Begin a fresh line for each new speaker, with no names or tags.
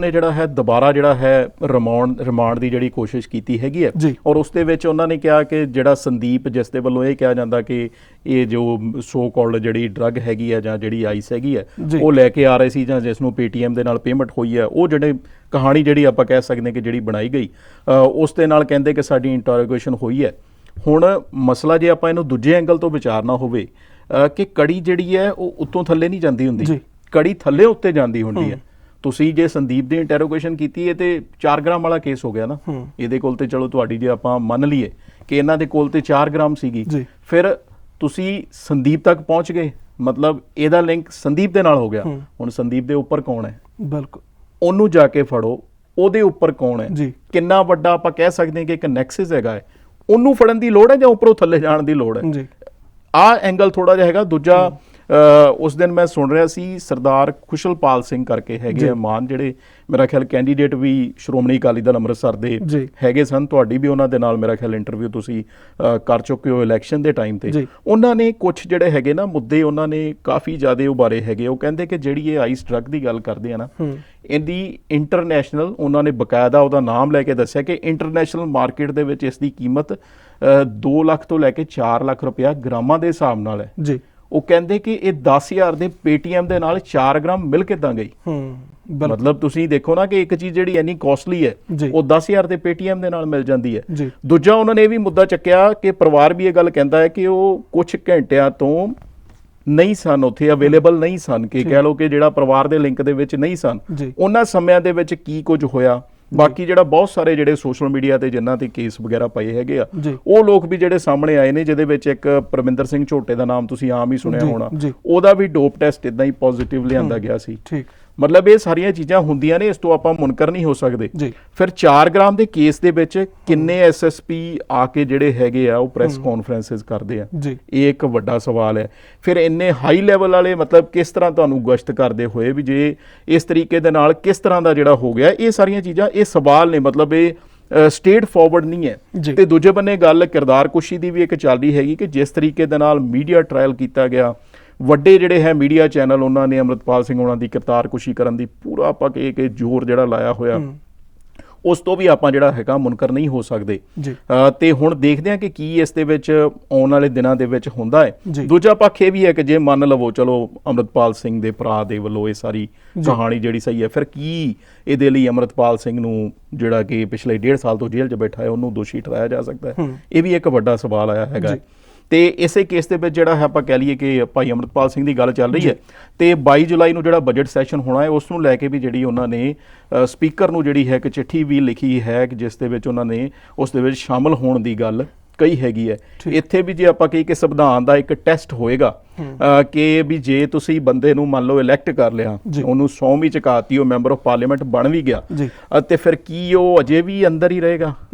ਨੇ ਜਿਹੜਾ ਹੈ ਦੁਬਾਰਾ ਜਿਹੜਾ ਹੈ ਰਿਮਾਂਡ ਰਿਮਾਂਡ ਦੀ ਜਿਹੜੀ ਕੋਸ਼ਿਸ਼ ਕੀਤੀ ਹੈਗੀ ਹੈ। ਔਰ ਉਸ ਦੇ ਵਿੱਚ ਉਹਨਾਂ ਨੇ ਕਿਹਾ ਕਿ ਜਿਹੜਾ ਸੰਦੀਪ ਜਿਸ ਦੇ ਵੱਲੋਂ ਇਹ ਕਿਹਾ ਜਾਂਦਾ ਕਿ ਇਹ ਜੋ ਸੋ ਕਾਲਡ ਜਿਹੜੀ ਡਰੱਗ ਹੈਗੀ ਹੈ ਜਾਂ ਜਿਹੜੀ ਆਈਸ ਹੈਗੀ ਹੈ। ਉਹ ਲੈ ਕੇ ਆ ਰਹੇ ਸੀ ਜਾਂ ਜਿਸ ਨੂੰ ਪੇਟੀਐਮ ਦੇ ਨਾਲ ਪੇਮੈਂਟ ਹੋਈ ਹੈ ਉਹ ਜਿਹੜੇ ਕਹਾਣੀ ਜਿਹੜੀ ਆਪਾਂ ਕਹਿ ਸਕਦੇ ਹਾਂ ਕਿ ਜਿਹੜੀ ਬਣਾਈ ਗਈ ਉਸ ਦੇ ਨਾਲ ਕਹਿੰਦੇ ਕਿ ਸਾਡੀ ਇੰਟਰੋਗੇਸ਼ਨ ਹੋਈ ਹੈ ਹੁਣ ਮਸਲਾ ਜੇ ਆਪਾਂ ਇਹਨੂੰ ਦੂਜੇ ਐਂਗਲ ਤੋਂ ਵਿਚਾਰਨਾ ਹੋਵੇ ਕਿ ਕੜੀ ਜਿਹੜੀ ਹੈ ਉਹ ਉੱਤੋਂ ਥੱਲੇ ਨਹੀਂ ਜਾਂਦੀ ਹੁੰਦੀ। ਕੜੀ ਥੱਲੇ ਉੱਤੇ ਜਾਂਦੀ ਹੁੰਦੀ ਹੈ ਤੁਸੀਂ ਜੇ ਸੰਦੀਪ ਦੀ ਇੰਟਰੋਗੇਸ਼ਨ ਕੀਤੀ ਹੈ ਤੇ 4 ਗ੍ਰਾਮ ਵਾਲਾ ਕੇਸ ਹੋ ਗਿਆ ਨਾ। ਇਹਦੇ ਕੋਲ ਤੇ ਚਲੋ ਤੁਹਾਡੀ ਜੇ ਆਪਾਂ ਮੰਨ ਲਈਏ ਕਿ ਇਹਨਾਂ ਦੇ ਕੋਲ ਤੇ 4 ਗ੍ਰਾਮ ਸੀਗੀ। ਫਿਰ ਤੁਸੀਂ ਸੰਦੀਪ ਤੱਕ ਪਹੁੰਚ ਗਏ। ਮਤਲਬ ਇਹਦਾ ਲਿੰਕ ਸੰਦੀਪ ਦੇ ਨਾਲ ਹੋ ਗਿਆ। ਹੁਣ ਸੰਦੀਪ ਦੇ ਉੱਪਰ ਕੌਣ ਹੈ?
ਬਿਲਕੁਲ।
ਉਹਨੂੰ ਜਾ ਕੇ ਫੜੋ। ਉਹਦੇ ਉੱਪਰ ਕੌਣ ਹੈ। ਕਿੰਨਾ ਵੱਡਾ ਆਪਾਂ ਕਹਿ ਸਕਦੇ ਹਾਂ ਕਿ ਇੱਕ ਨੈਕਸਸ ਹੈਗਾ ਹੈ। ਉਹਨੂੰ ਫੜਨ ਦੀ ਲੋੜ ਹੈ ਜਾਂ ਉੱਪਰੋਂ ਥੱਲੇ ਜਾਣ ਦੀ ਲੋੜ ਹੈ?
ਜੀ।
ਆ ਐਂਗਲ ਥੋੜਾ ਜਿਹਾ ਹੈਗਾ। ਦੂਜਾ ਉਸ ਦਿਨ ਮੈਂ ਸੁਣ ਰਿਹਾ ਸੀ ਸਰਦਾਰ ਖੁਸ਼ਲਪਾਲ ਸਿੰਘ ਕਰਕੇ ਹੈਗੇ। ਆ ਮਾਨ ਜਿਹੜੇ ਮੇਰਾ ਖਿਆਲ ਕੈਂਡੀਡੇਟ ਵੀ ਸ਼੍ਰੋਮਣੀ ਅਕਾਲੀ ਦਲ ਅੰਮ੍ਰਿਤਸਰ ਦੇ। ਹੈਗੇ ਸਨ ਤੁਹਾਡੀ ਵੀ ਉਹਨਾਂ ਦੇ ਨਾਲ ਮੇਰਾ ਖਿਆਲ ਇੰਟਰਵਿਊ ਤੁਸੀਂ ਕਰ ਚੁੱਕੇ ਹੋ ਇਲੈਕਸ਼ਨ ਦੇ ਟਾਈਮ ਤੇ। ਉਹਨਾਂ ਨੇ ਕੁਝ ਜਿਹੜੇ ਹੈਗੇ ਨਾ ਮੁੱਦੇ ਉਹਨਾਂ ਨੇ ਕਾਫੀ ਜ਼ਿਆਦਾ ਉਬਾਰੇ ਹੈਗੇ ਉਹ ਕਹਿੰਦੇ ਕਿ ਜਿਹੜੀ ਇਹ ਆਈਸ ਡਰੱਗ ਦੀ ਗੱਲ ਕਰਦੇ ਆ ਨਾ ਇਹਦੀ ਇੰਟਰਨੈਸ਼ਨਲ ਉਹਨਾਂ ਨੇ ਬਕਾਇਦਾ ਉਹਦਾ ਨਾਮ ਲੈ ਕੇ ਦੱਸਿਆ ਕਿ ਇੰਟਰਨੈਸ਼ਨਲ ਮਾਰਕੀਟ ਦੇ ਵਿੱਚ ਇਸ ਦੀ ਕੀਮਤ 2 ਲੱਖ ਤੋਂ ਲੈ ਕੇ 4 ਲੱਖ ਰੁਪਇਆ ਗ੍ਰਾਮਾਂ ਦੇ ਹਿਸਾਬ ਨਾਲ ਹੈ
ਜੀ
ਉਹ ਕਹਿੰਦੇ ਕਿ ਇਹ 10000 ਦੇ ਪੇਟੀਐਮ ਦੇ ਨਾਲ 4 ਗ੍ਰਾਮ ਮਿਲ ਕਿੱਦਾਂ ਗਈ।
ਹੂੰ
ਮਤਲਬ ਤੁਸੀਂ ਦੇਖੋ ਨਾ ਕਿ ਇੱਕ ਚੀਜ਼ ਜਿਹੜੀ ਇੰਨੀ ਕਾਸਟਲੀ ਹੈ। ਉਹ 10000 ਦੇ ਪੇਟੀਐਮ ਦੇ ਨਾਲ ਮਿਲ ਜਾਂਦੀ ਹੈ। ਦੂਜਾ ਉਹਨਾਂ ਨੇ ਇਹ ਵੀ ਮੁੱਦਾ ਚੱਕਿਆ ਕਿ ਪਰਿਵਾਰ ਵੀ ਇਹ ਗੱਲ ਕਹਿੰਦਾ ਹੈ ਕਿ ਉਹ ਕੁਝ ਘੰਟਿਆਂ ਤੋਂ ਨਹੀਂ ਸਨ ਉੱਥੇ ਅਵੇਲੇਬਲ ਨਹੀਂ ਸਨ ਕਿ ਕਹਿ ਲਓ ਕਿ ਜਿਹੜਾ ਪਰਿਵਾਰ ਦੇ ਲਿੰਕ ਦੇ ਵਿੱਚ ਨਹੀਂ ਸਨ। ਉਹਨਾਂ ਸਮਿਆਂ ਦੇ ਵਿੱਚ ਕੀ ਕੁਝ ਹੋਇਆ? ਬਾਕੀ ਜਿਹੜਾ ਬਹੁਤ ਸਾਰੇ ਜਿਹੜੇ ਸੋਸ਼ਲ ਮੀਡੀਆ ਤੇ ਜਿਨ੍ਹਾਂ ਤੇ ਕੇਸ ਵਗੈਰਾ ਪਏ ਹੈਗੇ ਆ। ਉਹ ਲੋਕ ਵੀ ਜਿਹੜੇ ਸਾਹਮਣੇ ਆਏ ਨੇ ਜਿਹਦੇ ਵਿੱਚ ਇੱਕ ਪਰਮਿੰਦਰ ਸਿੰਘ ਝੋਟੇ ਦਾ ਨਾਮ ਤੁਸੀਂ ਆਮ ਹੀ ਸੁਣਿਆ ਹੋਣਾ। ਉਹਦਾ ਵੀ ਡੋਪ ਟੈਸਟ ਇਦਾਂ ਹੀ ਪੋਜ਼ਿਟਿਵ ਲਿਆਂਦਾ ਗਿਆ ਸੀ
ਠੀਕ
ਮਤਲਬ ਇਹ ਸਾਰੀਆਂ ਚੀਜ਼ਾਂ ਹੁੰਦੀਆਂ ਨੇ ਇਸ ਤੋਂ ਆਪਾਂ ਮੁਨਕਰ ਨਹੀਂ ਹੋ ਸਕਦੇ।
ਜੀ।
ਫਿਰ 4 ਗ੍ਰਾਮ ਦੇ ਕੇਸ ਦੇ ਵਿੱਚ ਕਿੰਨੇ ਐਸਐਸਪੀ ਆ ਕੇ ਜਿਹੜੇ ਹੈਗੇ ਆ ਉਹ ਪ੍ਰੈਸ ਕਾਨਫਰੰਸਸ ਕਰਦੇ ਆ? ਇਹ ਇੱਕ ਵੱਡਾ ਸਵਾਲ ਹੈ। ਫਿਰ ਇੰਨੇ ਹਾਈ ਲੈਵਲ ਵਾਲੇ ਮਤਲਬ ਕਿਸ ਤਰ੍ਹਾਂ ਤੁਹਾਨੂੰ ਗਸ਼ਤ ਕਰਦੇ ਹੋਏ ਵੀ ਜੇ ਇਸ ਤਰੀਕੇ ਦੇ ਨਾਲ ਕਿਸ ਤਰ੍ਹਾਂ ਦਾ ਜਿਹੜਾ ਹੋ ਗਿਆ ਇਹ ਸਾਰੀਆਂ ਚੀਜ਼ਾਂ ਇਹ ਸਵਾਲ ਨੇ ਮਤਲਬ ਇਹ ਸਟੇਟ ਫਾਰਵਰਡ ਨਹੀਂ ਹੈ। ਤੇ ਦੂਜੇ ਬੰਨੇ ਗੱਲ ਕਿਰਦਾਰ ਕੁਸ਼ੀ ਦੀ ਵੀ ਇੱਕ ਚੱਲ ਰਹੀ ਹੈਗੀ ਕਿ ਜਿਸ ਤਰੀਕੇ ਦੇ ਨਾਲ ਮੀਡੀਆ ਟ੍ਰਾਇਲ ਕੀਤਾ ਗਿਆ ਵੱਡੇ ਜਿਹੜੇ ਹੈ ਮੀਡੀਆ ਚੈਨਲ ਉਹਨਾਂ ਨੇ ਅਮਰਤਪਾਲ ਸਿੰਘ ਉਹਨਾਂ ਦੀ ਕਿਰਦਾਰ ਕੁਸ਼ੀ ਕਰਨ ਦੀ ਪੂਰਾ ਆਪਾਂ ਕਹੇ ਕਿ ਜ਼ੋਰ ਜਿਹੜਾ ਲਾਇਆ ਹੋਇਆ। ਉਸ ਤੋਂ ਵੀ ਆਪਾਂ ਜਿਹੜਾ ਹੈਗਾ ਮੁਨਕਰ ਨਹੀਂ ਹੋ ਸਕਦੇ ਤੇ ਹੁਣ ਦੇਖਦੇ ਹਾਂ ਕਿ ਕੀ ਇਸ ਦੇ ਵਿੱਚ ਆਉਣ ਵਾਲੇ ਦਿਨਾਂ ਦੇ ਵਿੱਚ ਹੁੰਦਾ ਹੈ। ਦੂਜਾ ਪੱਖ ਇਹ ਵੀ ਹੈ ਕਿ ਜੇ ਮੰਨ ਲਵੋ ਚਲੋ ਅਮਰਤਪਾਲ ਸਿੰਘ ਦੇ ਭਰਾ ਦੇ ਵੱਲੋਂ ਇਹ ਸਾਰੀ ਕਹਾਣੀ ਜਿਹੜੀ ਸਹੀ ਹੈ ਫਿਰ ਕੀ ਇਹਦੇ ਲਈ ਅਮਰਤਪਾਲ ਸਿੰਘ ਨੂੰ ਜਿਹੜਾ ਕਿ ਪਿਛਲੇ ਡੇਢ ਸਾਲ ਤੋਂ ਜੇਲ੍ਹ 'ਚ ਬੈਠਾ ਹੈ ਉਹਨੂੰ ਦੋਸ਼ੀ ਠਹਿਰਾਇਆ ਜਾ ਸਕਦਾ ਹੈ। ਇਹ ਵੀ ਇੱਕ ਵੱਡਾ ਸਵਾਲ ਆਇਆ ਹੈਗਾ। ਤੇ ਇਸੇ ਕੇਸ ਦੇ ਵਿੱਚ ਜਿਹੜਾ ਹੈ ਆਪਾਂ ਕਹਿ ਲਈਏ ਕਿ ਭਾਈ ਅਮਰਤਪਾਲ ਸਿੰਘ ਦੀ ਗੱਲ ਚੱਲ ਰਹੀ ਹੈ ਤੇ 22 ਜੁਲਾਈ ਨੂੰ ਜਿਹੜਾ ਬਜਟ ਸੈਸ਼ਨ ਹੋਣਾ ਹੈ ਉਸ ਨੂੰ ਲੈ ਕੇ ਵੀ ਜਿਹੜੀ ਉਹਨਾਂ ਨੇ ਸਪੀਕਰ ਨੂੰ ਜਿਹੜੀ ਹੈ ਕਿ ਚਿੱਠੀ ਵੀ ਲਿਖੀ ਹੈ ਕਿ ਜਿਸ ਦੇ ਵਿੱਚ ਉਹਨਾਂ ਨੇ ਉਸ ਦੇ ਵਿੱਚ ਸ਼ਾਮਲ ਹੋਣ ਦੀ ਗੱਲ ਕਹੀ ਹੈਗੀ ਹੈ। ਇੱਥੇ ਵੀ ਜੇ ਆਪਾਂ ਕਹੀ ਕਿ ਸੰਵਿਧਾਨ ਦਾ ਇੱਕ ਟੈਸਟ ਹੋਏਗਾ ਕਿ ਵੀ ਜੇ ਤੁਸੀਂ ਬੰਦੇ ਨੂੰ ਮੰਨ ਲਓ ਇਲੈਕਟ ਕਰ ਲਿਆ। ਉਹਨੂੰ ਸੌਂ ਵੀ ਚੁਕਾਤੀ ਉਹ ਮੈਂਬਰ ਆਫ ਪਾਰਲੀਮੈਂਟ ਬਣ ਵੀ ਗਿਆ ਅਤੇ ਫਿਰ ਕੀ ਉਹ ਅਜੇ ਵੀ ਅੰਦਰ ਹੀ ਰਹੇਗਾ?